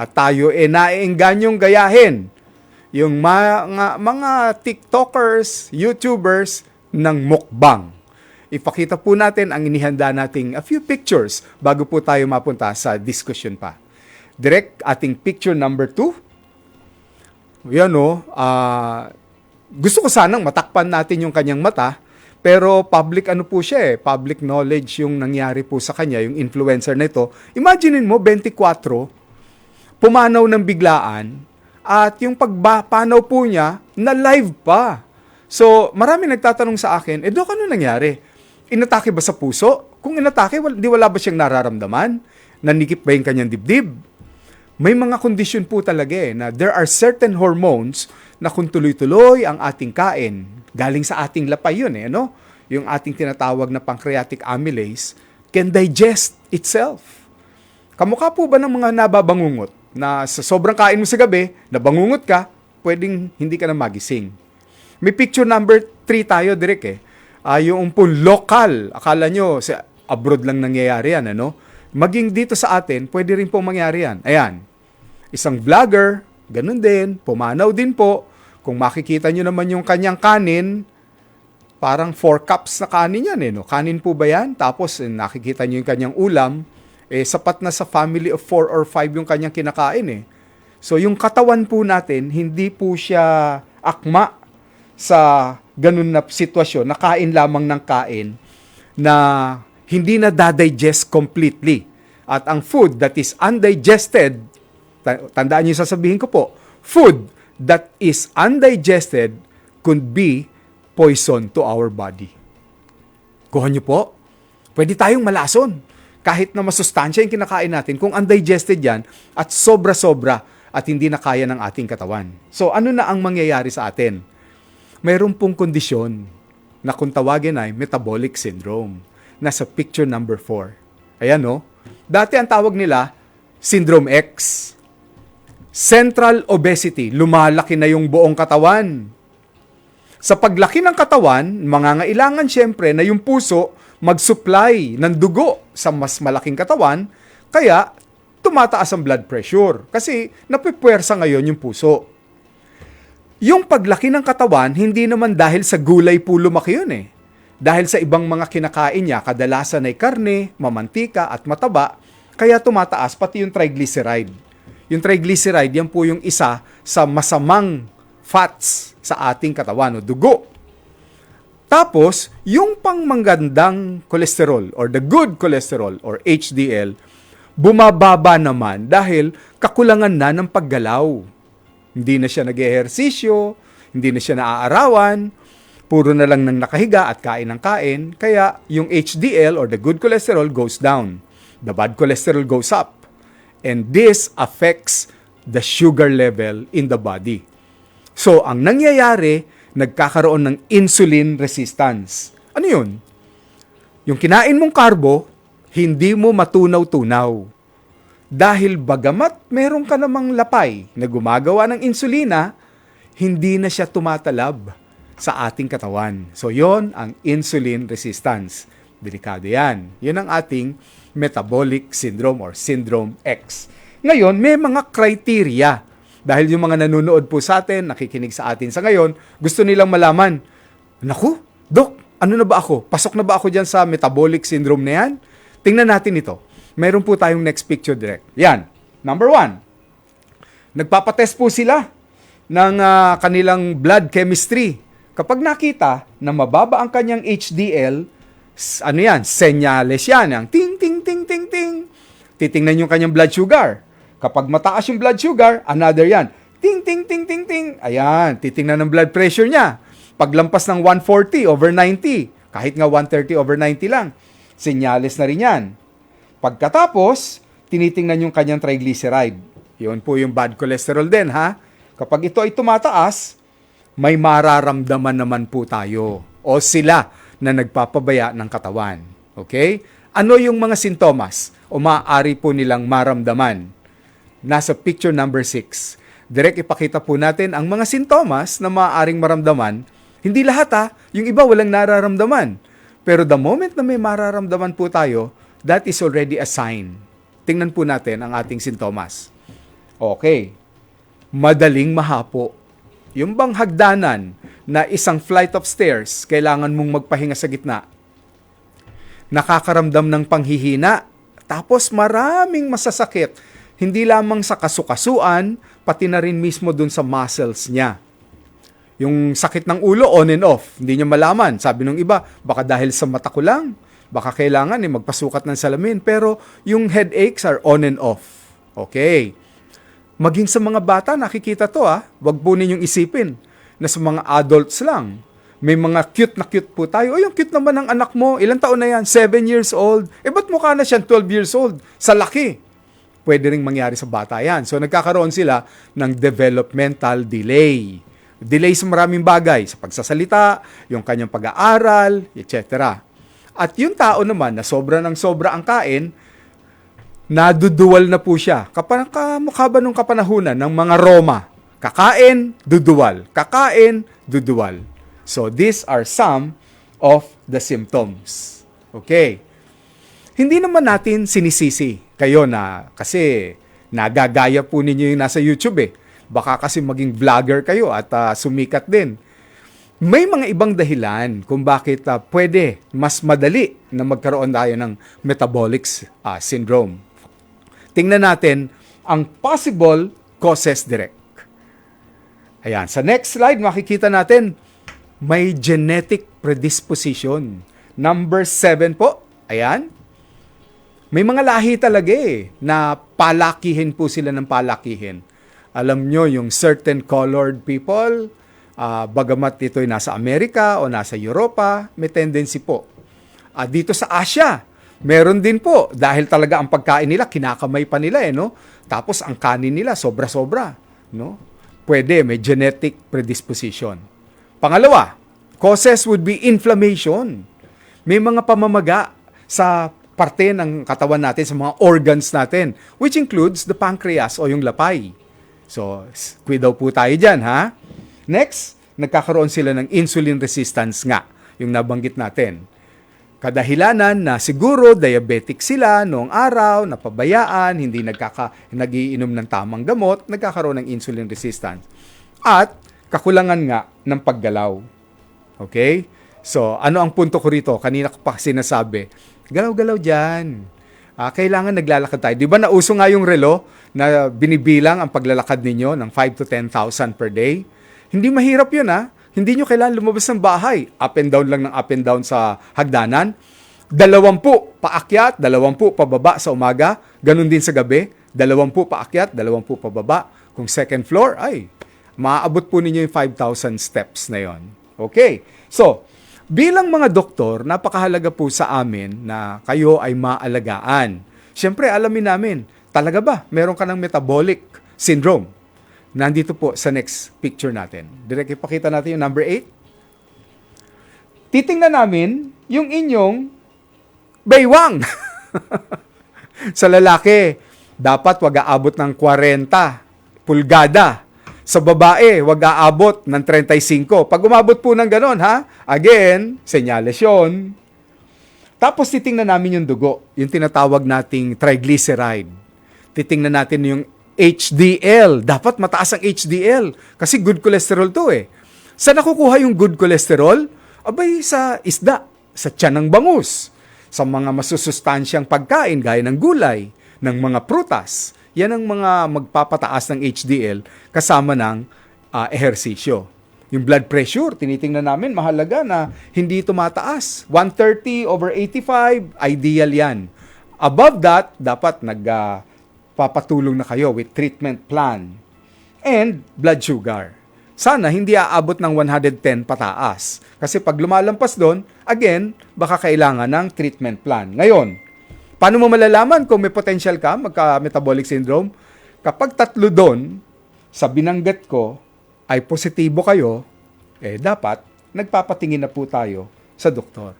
At tayo e naiingganyong gayahin yung mga, mga TikTokers, YouTubers ng mukbang. Ipakita po natin ang inihanda nating a few pictures bago po tayo mapunta sa discussion pa. Direct ating picture number 2. Yan o, ah, gusto ko sanang matakpan natin yung kanyang mata, pero public ano po siya eh, public knowledge yung nangyari po sa kanya, yung influencer na ito. Imaginein mo, 24, pumanaw ng biglaan, at yung pagpanaw po niya, na live pa. So, marami nagtatanong sa akin, eh, Dok, ano nangyari? Inatake ba sa puso? Kung inatake, di wala ba siyang nararamdaman? Nanikip ba yung kanyang dibdib? May mga kondisyon po talaga eh, na there are certain hormones na kung tuloy-tuloy ang ating kain, galing sa ating lapay yun eh, no? Yung ating tinatawag na pancreatic amylase can digest itself. Kamukha po ba ng mga nababangungot na sa sobrang kain mo sa gabi, nabangungot ka, pwedeng hindi ka na magising. May picture number 3 tayo, Direk eh. Ah, yung po local, akala nyo sa abroad lang nangyayari yan, ano? Maging dito sa atin, pwede rin po mangyari yan. Ayan, isang vlogger, ganun din, pumanaw din po. Kung makikita nyo naman yung kanyang kanin, parang 4 cups na kanin yan eh. No? Kanin po ba yan? Tapos eh, nakikita nyo yung kanyang ulam, eh sapat na sa family of 4 or 5 yung kanyang kinakain eh. So yung katawan po natin, hindi po siya akma sa ganun na sitwasyon, na kain lamang ng kain na hindi na dadigest completely. At ang food that is undigested, ta- tandaan niyo sasabihin ko po, food that is undigested could be poison to our body. Kuha niyo po, pwede tayong malason. Kahit na masustansya yung kinakain natin, kung undigested yan at sobra-sobra at hindi na kaya ng ating katawan. So ano na ang mangyayari sa atin? Mayroon pong kondisyon na kung tawagin ay metabolic syndrome. Nasa picture number 4. Ayan no. Dati ang tawag nila, syndrome X. Central obesity, lumalaki na yung buong katawan. Sa paglaki ng katawan, mangangailangan siyempre na yung puso mag-supply ng dugo sa mas malaking katawan, kaya tumataas ang blood pressure kasi napipwersa ngayon yung puso. Yung paglaki ng katawan, hindi naman dahil sa gulay po lumaki yun eh. Dahil sa ibang mga kinakain niya, kadalasan ay karne, mamantika at mataba, kaya tumataas pati yung triglyceride. Yung triglyceride, yan po yung isa sa masamang fats sa ating katawan o dugo. Tapos, yung pangmagandang cholesterol or the good cholesterol or HDL, bumababa naman dahil kakulangan na ng paggalaw. Hindi na siya nag-ehersisyo, hindi na siya naaarawan, puro na lang nang nakahiga at kain ng kain, kaya yung HDL or the good cholesterol goes down. The bad cholesterol goes up. And this affects the sugar level in the body. So, ang nangyayari, nagkakaroon ng insulin resistance. Ano yun? Yung kinain mong karbo, hindi mo matunaw-tunaw. Dahil bagamat meron ka namang lapay na gumagawa ng insulina, hindi na siya tumatalab sa ating katawan. So, yon ang insulin resistance. Delikado yan. Yun ang ating metabolic syndrome or syndrome X. Ngayon, may mga criteria dahil yung mga nanonood po sa atin, nakikinig sa atin sa ngayon, gusto nilang malaman, Naku, Dok, ano na ba ako? Pasok na ba ako dyan sa metabolic syndrome na yan? Tingnan natin ito. Meron po tayong next picture direct. Yan. Number one. Nagpapatest po sila ng ah, kanilang blood chemistry. Kapag nakita na mababa ang kanyang HDL, ano yan, senyales yan. Ang ting, ting, ting, ting, ting. Titingnan yung kanyang blood sugar. Kapag mataas yung blood sugar, another yan. Ting, ting, ting, ting, ting. Ayan, titingnan ng blood pressure niya. Paglampas ng 140 over 90, kahit nga 130 over 90 lang, senyales na rin yan. Pagkatapos, tinitingnan yung kanyang triglyceride. Yun po yung bad cholesterol din, ha? Kapag ito ay tumataas, may mararamdaman naman po tayo o sila na nagpapabaya ng katawan. Okay? Ano yung mga sintomas o maaari po nilang maramdaman? Nasa picture number 6. Direct ipakita po natin ang mga sintomas na maaaring maramdaman. Hindi lahat ha, yung iba walang nararamdaman. Pero the moment na may mararamdaman po tayo, that is already a sign. Tingnan po natin ang ating sintomas. Okay. Madaling mahapo. Yung bang hagdanan na isang flight of stairs, kailangan mong magpahinga sa gitna. Nakakaramdam ng panghihina. Tapos maraming masasakit. Hindi lamang sa kasukasuan, pati na rin mismo dun sa muscles niya. Yung sakit ng ulo, on and off. Hindi niya malaman. Sabi nung iba, baka dahil sa mata ko lang. Baka kailangan eh, magpasukat ng salamin. Pero yung headaches are on and off. Okay. Maging sa mga bata, nakikita to ah. Huwag po ninyong isipin na sa mga adults lang. May mga cute na cute po tayo. Ay, ang cute naman ng anak mo. Ilang taon na yan? 7 years old. Eh, ba't mukha na siyang 12 years old? Sa laki. Pwede ring mangyari sa bata yan. So, nagkakaroon sila ng developmental delay. Delay sa maraming bagay. Sa pagsasalita, yung kanyang pag-aaral, etc. At yung tao naman na sobra ng sobra ang kain, naduduwal na po siya. Kapag kamukha ba nung kapanahunan ng mga Roma? Kakain, duduwal. Kakain, duduwal. So, these are some of the symptoms. Okay. Hindi naman natin sinisisi kayo na kasi nagagaya po ninyo yung nasa YouTube eh. Baka kasi maging vlogger kayo at ah, sumikat din. May mga ibang dahilan kung bakit ah, pwede mas madali na magkaroon tayo ng metabolic ah, syndrome. Tingnan natin ang possible causes direct. Ayan, sa next slide makikita natin may genetic predisposition. Number 7 po. Ayan. May mga lahi talaga eh, na palakihin po sila ng palakihin. Alam nyo, yung certain colored people, ah, bagamat ito'y nasa Amerika o nasa Europa, may tendency po. Ah, dito sa Asia, meron din po. Dahil talaga ang pagkain nila, kinakamay pa nila eh, no? Tapos ang kanin nila, sobra-sobra, no? Pwede, may genetic predisposition. Pangalawa, causes would be inflammation. May mga pamamaga sa parte ng katawan natin, sa mga organs natin, which includes the pancreas o yung lapay. So, s- daw po tayo dyan, ha? Next, nagkakaroon sila ng insulin resistance nga, yung nabanggit natin. Kadahilanan na siguro diabetic sila noong araw, napabayaan, hindi nagkaka, nagiinom ng tamang gamot, nagkakaroon ng insulin resistance. At kakulangan nga ng paggalaw. Okay? So, ano ang punto ko rito? Kanina ko pa sinasabi, galaw-galaw dyan. Ah, kailangan naglalakad tayo. Di ba nauso nga yung relo na binibilang ang paglalakad ninyo ng 5 to 10,000 per day? Hindi mahirap yun ha. Hindi nyo kailangan lumabas ng bahay. Up and down lang ng up and down sa hagdanan. Dalawampu paakyat, dalawampu pababa sa umaga. Ganun din sa gabi. Dalawampu paakyat, dalawampu pababa. Kung second floor, ay, maaabot po ninyo yung 5,000 steps na yon. Okay. So, bilang mga doktor, napakahalaga po sa amin na kayo ay maalagaan. Siyempre, alamin namin, talaga ba meron ka ng metabolic syndrome? Nandito po sa next picture natin. Direct ipakita natin yung number 8. Titingnan namin yung inyong baywang. sa lalaki, dapat wag aabot ng 40 pulgada. Sa babae, wag aabot ng 35. Pag umabot po ng ganon, ha? Again, senyales yun. Tapos titingnan namin yung dugo, yung tinatawag nating triglyceride. Titingnan natin yung HDL. Dapat mataas ang HDL kasi good cholesterol to eh. Saan nakukuha yung good cholesterol? Abay sa isda, sa tiyan ng bangus, sa mga masusustansyang pagkain gaya ng gulay, ng mga prutas. Yan ang mga magpapataas ng HDL kasama ng ah, ehersisyo. Yung blood pressure, tinitingnan namin, mahalaga na hindi tumataas. 130 over 85, ideal yan. Above that, dapat nagpapatulong na kayo with treatment plan. And blood sugar. Sana hindi aabot ng 110 pataas. Kasi pag lumalampas doon, again, baka kailangan ng treatment plan. Ngayon, paano mo malalaman kung may potential ka magka-metabolic syndrome? Kapag tatlo doon, sa binanggit ko, ay positibo kayo, eh dapat nagpapatingin na po tayo sa doktor.